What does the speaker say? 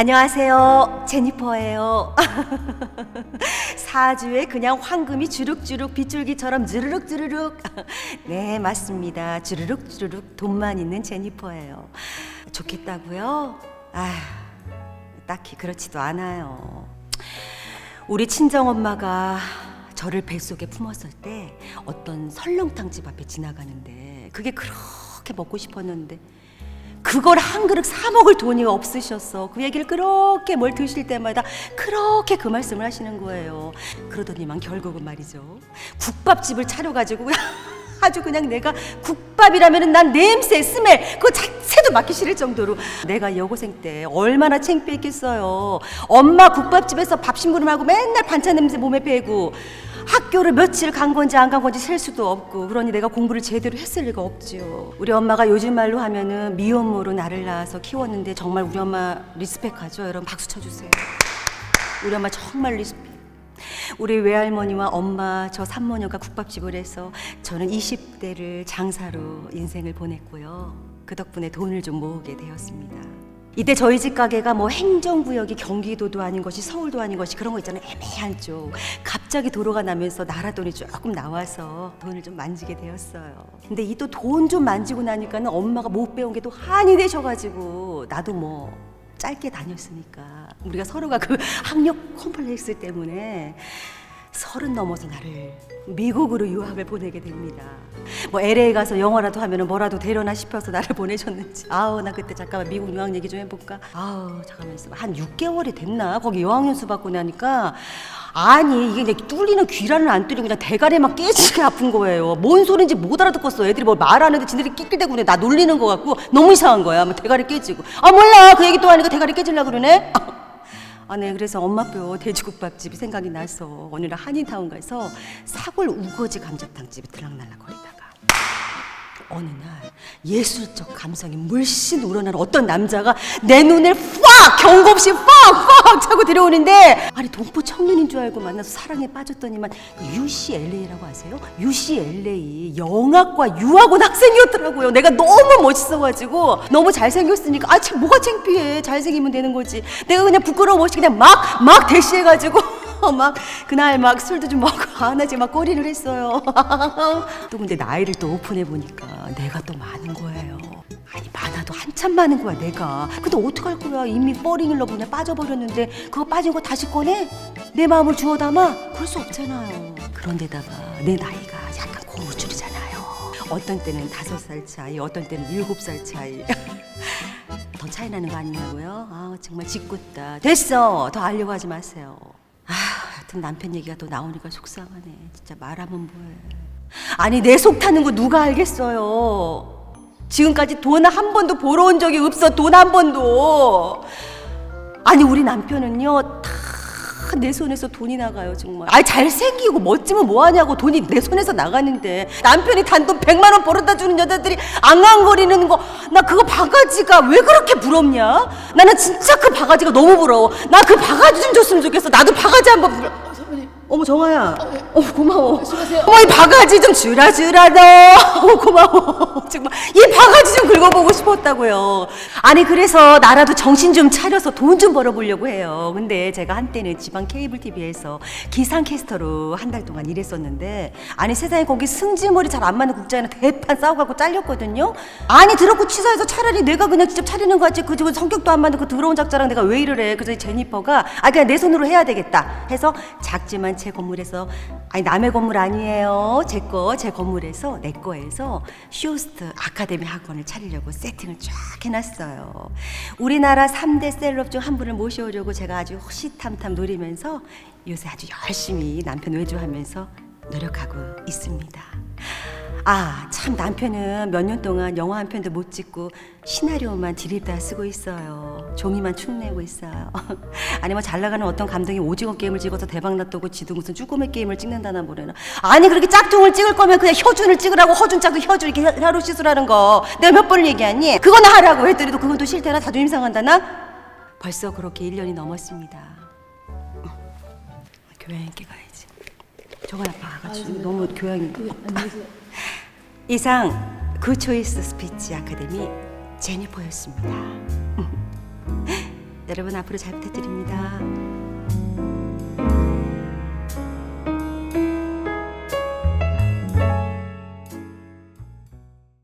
안녕하세요. 제니퍼예요. 사주에 그냥 황금이 주룩주룩 빗줄기처럼 주르륵 주르륵. 네, 맞습니다. 주르륵 주르륵 돈만 있는 제니퍼예요. 좋겠다고요? 아, 딱히 그렇지도 않아요. 우리 친정 엄마가 저를 뱃속에 품었을 때 어떤 설렁탕 집 앞에 지나가는데 그게 그렇게 먹고 싶었는데 그걸 한 그릇 사 먹을 돈이 없으셨어. 그 얘기를 그렇게 뭘 드실 때마다 그렇게 그 말씀을 하시는 거예요. 그러더니만 결국은 말이죠. 국밥집을 차려가지고 아주 그냥 내가 국밥이라면은 난 냄새, 스멜 그 자체도 맡기 싫을 정도로 내가 여고생 때 얼마나 창피했겠어요. 엄마 국밥집에서 밥 심부름하고 맨날 반찬 냄새 몸에 배고 학교를 며칠 간 건지 안 간 건지 셀 수도 없고 그러니 내가 공부를 제대로 했을 리가 없지요. 우리 엄마가 요즘 말로 하면은 미혼모로 나를 낳아서 키웠는데 정말 우리 엄마 리스펙하죠. 여러분 박수 쳐주세요. 우리 엄마 정말 리스펙. 우리 외할머니와 엄마 저 삼모녀가 국밥집을 해서 저는 20대를 장사로 인생을 보냈고요. 그 덕분에 돈을 좀 모으게 되었습니다. 이때 저희 집 가게가 뭐 행정구역이 경기도도 아닌 것이 서울도 아닌 것이 그런 거 있잖아요. 애매한 쪽. 갑자기 도로가 나면서 나라 돈이 조금 나와서 돈을 좀 만지게 되었어요. 근데 이 또 돈 좀 만지고 나니까는 엄마가 못 배운 게 또 한이 되셔가지고 나도 뭐 짧게 다녔으니까 우리가 서로가 그 학력 컴플렉스 때문에 서른 넘어서 나를 미국으로 유학을 보내게 됩니다. 뭐 LA 가서 영어라도 하면 뭐라도 되려나 싶어서 나를 보내셨는지. 아우 나 그때 잠깐만 미국 유학 얘기 좀 해볼까? 아우 잠깐만 있어. 한 6개월이 됐나? 거기 여학연수 받고 나니까 아니 이게 그냥 뚫리는 귀라는 안 뚫리고 그냥 대가리 막 깨지게 아픈 거예요. 뭔 소린지 못 알아듣겠어. 애들이 뭘 말하는데 지들이 낄낄대고 그래. 나 놀리는 거 같고 너무 이상한 거야. 뭐 대가리 깨지고. 아 몰라 그 얘기 또 하니까 대가리 깨질라 그러네. 아, 네. 그래서 엄마표 돼지국밥집이 생각이 나서 날 한인타운 가서 사골 우거지 감자탕집에 들락날락 거리다가 어느 날 예술적 감성이 물씬 우러나는 어떤 남자가 내 눈을 팍 경고 없이 팍팍 차고 들어오는데 아니 동포 청년인 줄 알고 만나서 사랑에 빠졌더니만 UCLA라고 아세요? UCLA 영화과 유학원 학생이었더라고요. 내가 너무 멋있어가지고 너무 잘생겼으니까 아 참 뭐가 창피해 잘생기면 되는 거지. 내가 그냥 부끄러워 멋이 그냥 막막 대시해가지고 막 그날 막 술도 좀 먹고 안 하지 막 꼬리를 했어요. 또 근데 나이를 또 오픈해 보니까 내가 또 많은 거예요. 아니 많아도 한참 많은 거야 내가. 근데 어떡할 거야 이미 뻐링일러 보냐 빠져버렸는데 그거 빠진 거 다시 꺼내? 내 마음을 주워 담아? 그럴 수 없잖아요. 그런데다가 내 나이가 약간 고무줄이잖아요. 어떤 때는 다섯 살 차이, 어떤 때는 일곱 살 차이. 더 차이 나는 거 아니냐고요? 아 정말 짓궂다. 됐어. 더 알려고 하지 마세요. 아, 하여튼 남편 얘기가 또 나오니까 속상하네. 진짜 말하면 뭐해. 아니 내 속 타는 거 누가 알겠어요. 지금까지 돈 한 번도 벌어 온 적이 없어. 돈 한 번도. 아니 우리 남편은요 다 내 손에서 돈이 나가요 정말. 아니 잘생기고 멋지면 뭐하냐고 돈이 내 손에서 나가는데 남편이 단돈 100만 원 벌어다 주는 여자들이 앙앙거리는 거 나 그거 바가지가 왜 그렇게 부럽냐? 나는 진짜 그 바가지가 너무 부러워. 나 그 바가지 좀 줬으면 좋겠어. 나도 바가지 한번 불... 선배님 어머 정아야. 네. 어 고마워. 수고하세요. 어머 이 바가지 좀 주라 주라 너. 어 고마워. 정말 이 바가지 좀 긁어보고 싶었다고요. 아니 그래서 나라도 정신 좀 차려서 돈 좀 벌어보려고 해요. 근데 제가 한때는 지방 케이블 TV에서 기상캐스터로 한 달 동안 일했었는데 아니 세상에 거기 승질머리 잘 안 맞는 국장이랑 대판 싸워갖고 잘렸거든요. 아니 들었고 취사해서 차라리 내가 그냥 직접 차리는 거 같지 그 지금 성격도 안 맞는 그 더러운 작자랑 내가 왜 이러래. 그래서 이 제니퍼가 아 그냥 내 손으로 해야 되겠다 해서 작지만 제 건물에서 아니 남의 건물 아니에요. 제 거 제 건물에서 내 거에서 쇼스트 아카데미 학원을 차리려고 세팅을 쫙 해놨어요. 우리나라 3대 셀럽 중 한 분을 모셔오려고 제가 아주 호시탐탐 노리면서 요새 아주 열심히 남편 외주하면서 노력하고 있습니다. 아, 참 남편은 몇 년 동안 영화 한 편도 못 찍고 시나리오만 디립다 쓰고 있어요. 종이만 축내고 있어요. 아니 뭐 잘 나가는 어떤 감독이 오징어 게임을 찍어서 대박 났다고 지도 무슨 쭈꾸미 게임을 찍는다나 뭐래나. 아니 그렇게 짝퉁을 찍을 거면 그냥 혀준을 찍으라고 허준 짝도 혀준 이렇게 혀- 혀로 시술하는 거. 내가 몇 번을 얘기하니? 그거나 하라고 했더니도 그건 또 싫대나 자존심 상한다나? 벌써 그렇게 1년이 넘었습니다. 교양 있게 가야지. 저거 아파가지고 너무 교양이. 그. 이상 그 초이스 스피치 아카데미 제니퍼였습니다. 여러분 앞으로 잘 부탁드립니다.